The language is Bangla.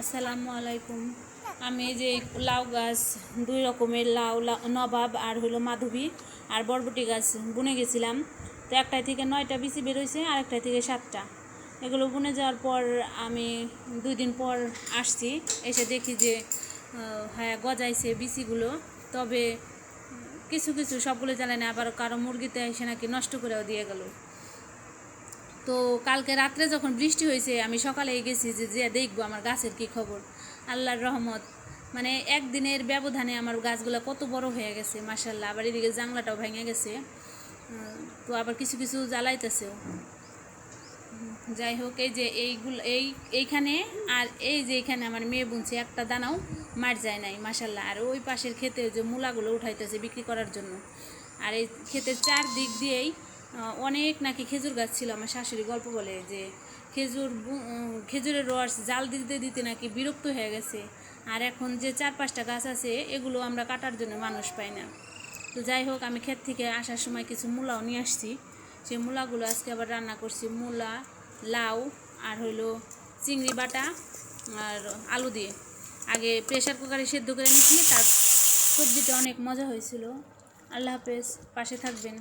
আসসালামু আলাইকুম। আমি যে লাউ গাছ, দুই রকমের লাউ নবাব আর হলো মাধবী আর বরবটি গাছ বুনে গেছিলাম। তো একটাই থেকে নয়টা বিচি বেরোইছে আর একটাই থেকে সাতটা। এগুলো বুনে যাওয়ার পর আমি দুই দিন পর আসছি, এসে দেখি যে হ্যাঁ গজাইছে বিচিগুলো। তবে কিছু কিছু সবগুলো জ্বালায় না, আবার কারও মুরগিতে এসে নাকি নষ্ট করেও দিয়ে গেল। তো কালকে রাত্রে যখন বৃষ্টি হয়েছে, আমি সকালে গেছি যে যে দেখব আমার গাছের কি খবর। আল্লাহর রহমত। মানে একদিনের ব্যবধানে আমার গাছগুলো কত বড় হয়ে গেছে মাসাল্লাহ আবার এদিকে জাংলাটাও ভেঙে গেছে। তো আবার কিছু কিছু জ্বালাইতেছেও। যাই হোক, এই যে এইগুলো, এই, এইখানে আর এই যে এইখানে আমার মেয়ে বুনছে একটা দানাও, মার যায় নাই মাসাল্লাহ আর ওই পাশের ক্ষেতে যে মূলাগুলো উঠাইতেছে বিক্রি করার জন্য। আর এই ক্ষেতের চারদিক দিয়েই অনেক নাকি খেজুর গাছ ছিল, আমার শাশুড়ি গল্প বলে যে খেজুর খেজুরের রস জাল দিতে দিতে নাকি বিরক্ত হয়ে গেছে। আর এখন যে চার পাঁচটা গাছ আছে, এগুলো আমরা কাটার জন্য মানুষ পাই না। তো যাই হোক, আমি ক্ষেত থেকে আসার সময় কিছু মূলাও নিয়ে আসছি। সেই মূলাগুলো আজকে আবার রান্না করছি, মূলা, লাউ আর হইল চিংড়ি বাটা আর আলু দিয়ে। আগে প্রেশার কুকারে সেদ্ধ করে নিচ্ছি তার সবজিটা অনেক মজা হয়েছিল। আল্লাহ হাফেজ, পাশে থাকবেন।